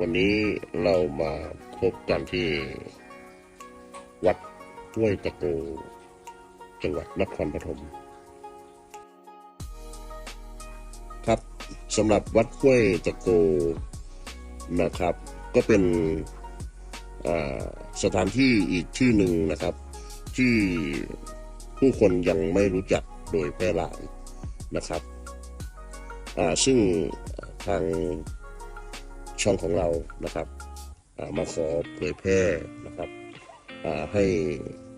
วันนี้เรามาพบกันที่ วัดห้วยตะโกจังหวัดนครปฐมครับสำหรับวัดห้วยตะโกนะครับ ก็เป็นสถานที่อีกชื่หนึ่งนะครับ ที่ผู้คนยังไม่รู้จักโดยแพร่หลายนะครับซึ่งทาง ช่องของเรานะครับมาขอเผยแพร่นะครับให้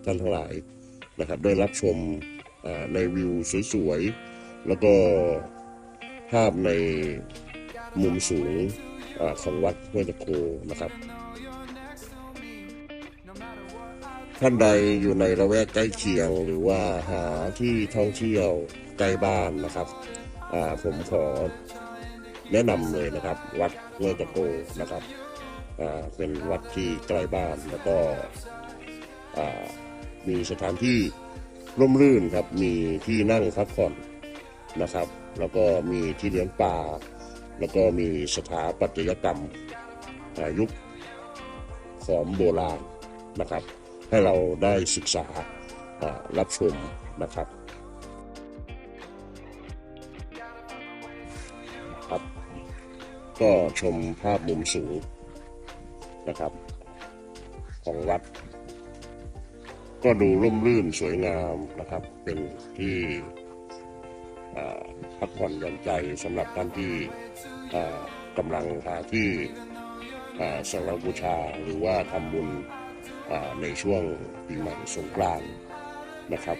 ท่านทั้งหลายนะครับ ได้รับชมในวิวสวยๆ แล้วก็ภาพในมุมสูงอของวัดห้วยตะโกนะครับ ท่านใดอยู่ในระแวกใกล้เคียงหรือว่าหาที่ท่องเที่ยวใกล้บ้านนะครับผมขอ แนะนำเลยนะครับ วัดห้วยตะโกนะครับเป็นวัดที่ใกล้บ้านแล้วก็มีสถานที่ร่มรื่นครับมีที่นั่งพักผ่อนนะครับ แล้วก็มีที่เลี้ยงปลาแล้วก็มีสถาปัตยกรรมอายุคขอมโบราณนะครับ ให้เราได้ศึกษารับชมนะครับ ก็ชมภาพมุมสูงนะครับ ของวัด ก็ดูร่มรื่นสวยงามนะครับ เป็นที่พักผ่อนหย่อนใจสำหรับท่านที่กำลังหาที่สักการะบูชาหรือว่าทำบุญในช่วงปีใหม่สงกรานต์นะครับ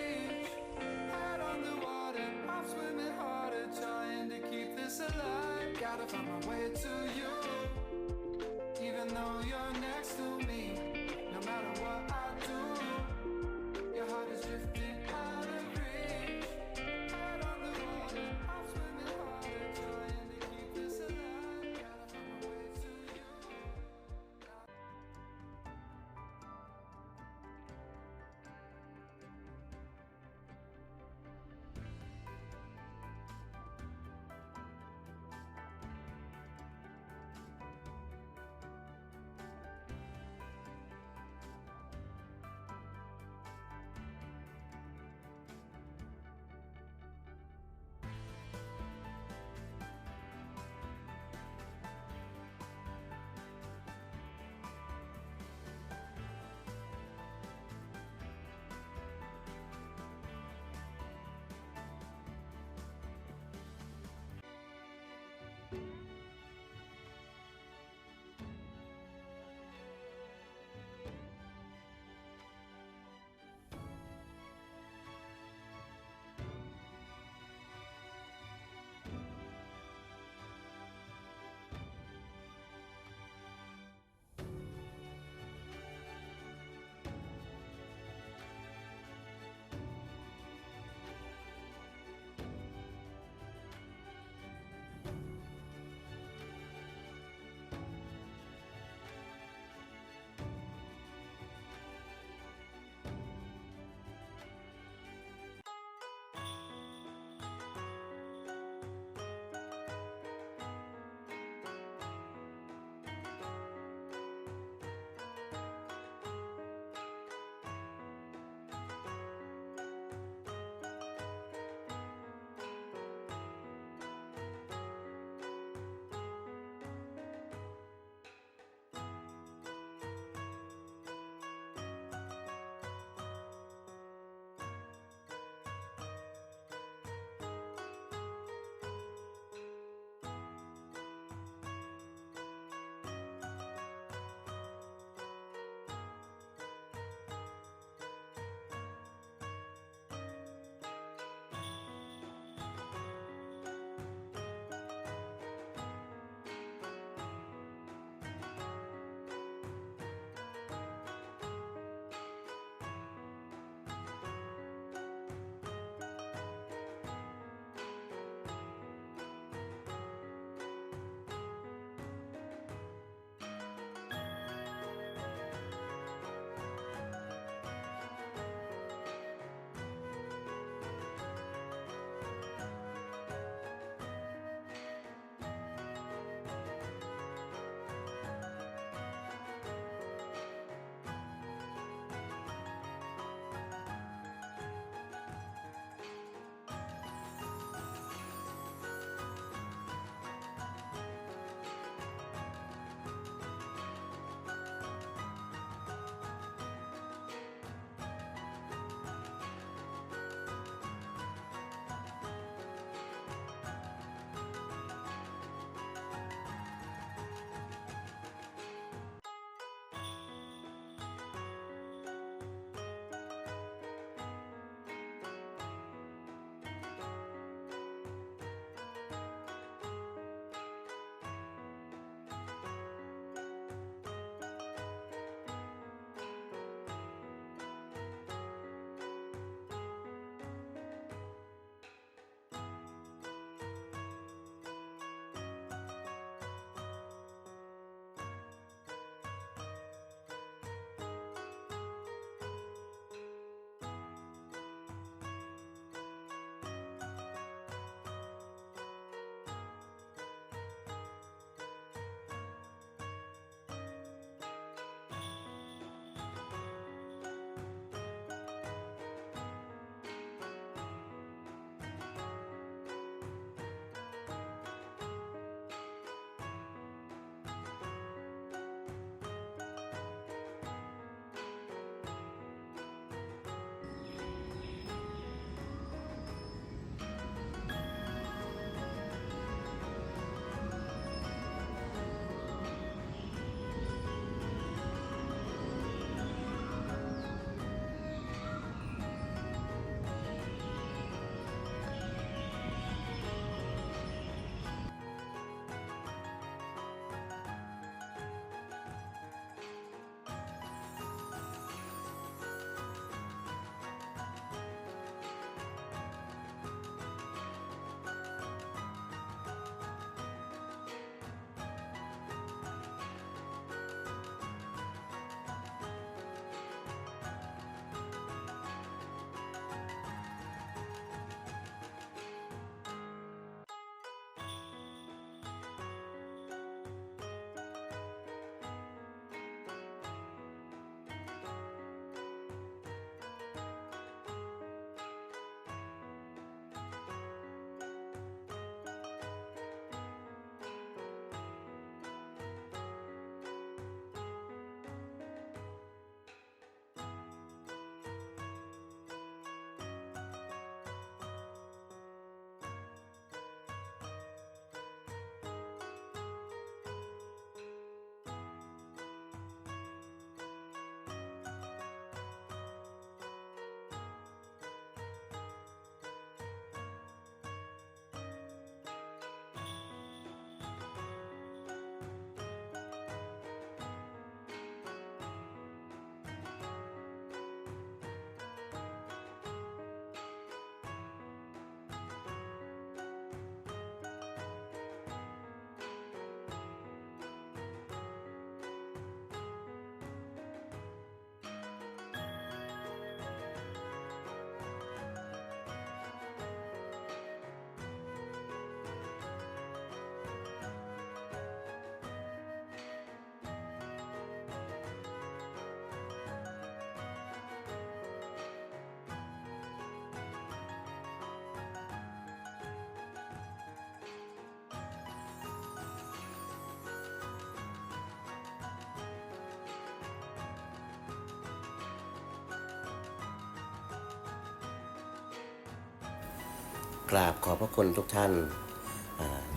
กราบขอบพระคุณทุกท่าน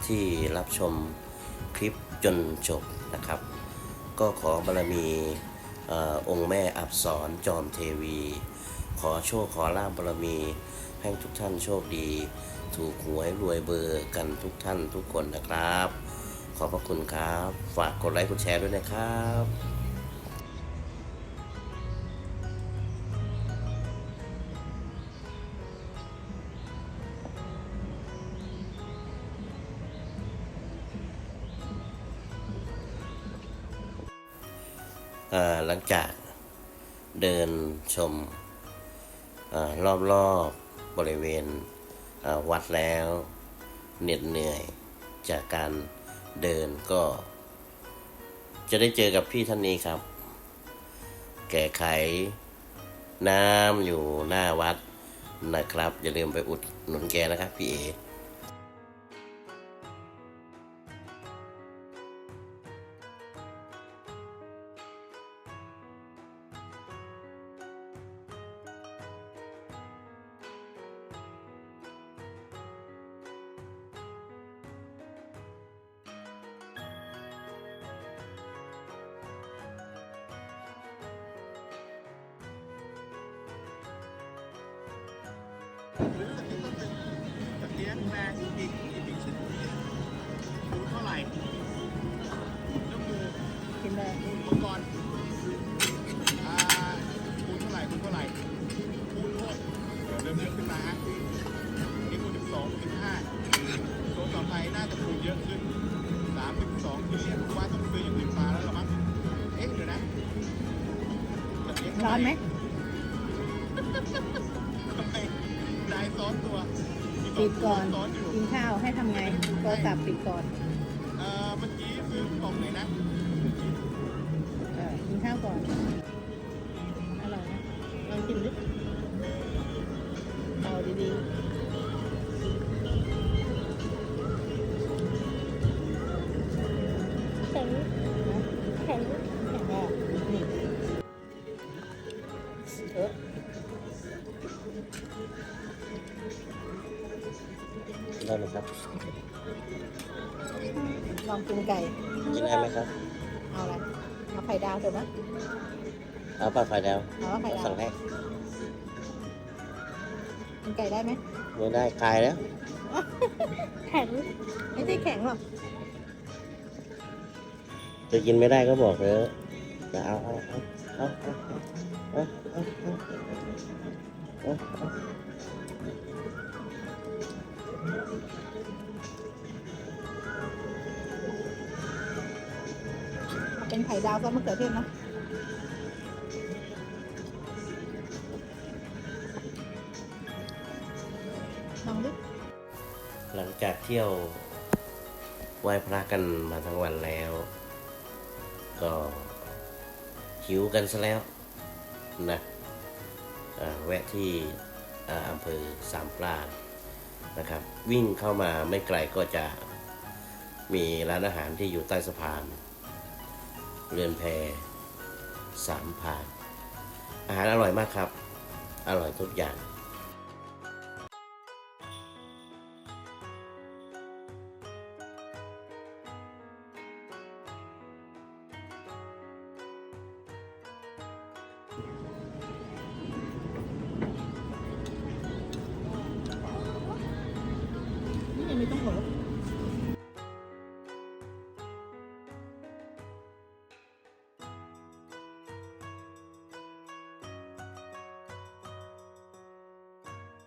ที่รับชมคลิปจนจบนะครับ ก็ขอบารมีออองค์แม่อับสรจอมเทวี ขอโชคขอลาบบารมี ให้ทุกท่านโชคดี ถูกหวยรวยเบอร์กันทุกท่านทุกคนนะครับ ขอบพระคุณครับ ฝากกดไลค์กดแชร์ด้วยนะครับ หลังจากเดินชมอรอบๆบริเวณวัดแล้วเหน็ดเหนื่อยจากการเดินก็ จะได้เจอกับพี่ท่านนี้ครับ แก่ไขน้ำอยู่หน้าวัดนะครับ อย่าลืมไปอุดหนุนแกนะครับพี่เอ จากเลี้ยงแรงอีกอีกอีกชิ้นคูณเท่าไหร่น้ำมูกกินเลยคูณมังกรณ์อ่าคูณเท่าไหร่คูณเท่าไหร่คูณหกเดี๋ยวเริ่มเยอะขึ้นมาฮะนี่คูณสิบสองสิบห้าตัวต่อไปน่าจะคูณเยอะขึ้นสามสิบสองทีนี้ผมว่าต้องซื้ออย่างอื่นมาแล้วละมั้งเอ๊ะเดี๋ยวนะร้อนไหม ปิดก่อนซ้อนอยู่กินข้าวให้ทำไงโทรศัพท์ปิดก่อนเอ่อเมื่อกี้ซื้อกล่องไหนนะเออกินข้าวก่อนอร่อยนะลองกินดิเอาดีๆแข็ง ลองกินไก่ กินได้ไหมครับ เอาอะไรเอาไข่ดาวเถอะนะเอาปลาไฟดาวเอาว่าไข่ดาวสั่งแรกกินไก่ได้ไหมไม่ได้คลายแล้ว แข็งไม่ใช่แข็งหรอกจะกินไม่ได้ก็บอกเถอะจะเอาเอาเอาเอาเอาเอาเอา เป็นไข่ดาวซอสมะเขือเทศนะลองดิหลังจากเที่ยวไหว้พระกันมาทั้งวันแล้ว ก็หิวกันซะแล้วนะแวะที่อ่าอำเภอสามพรานนะครับ วิ่งเข้ามาไม่ไกลก็จะมีร้านอาหารที่อยู่ใต้สะพาน เรือนแพสามพราน อาหารอร่อยมากครับ อร่อยทุกอย่างนี่ยังไม่ต้องหัว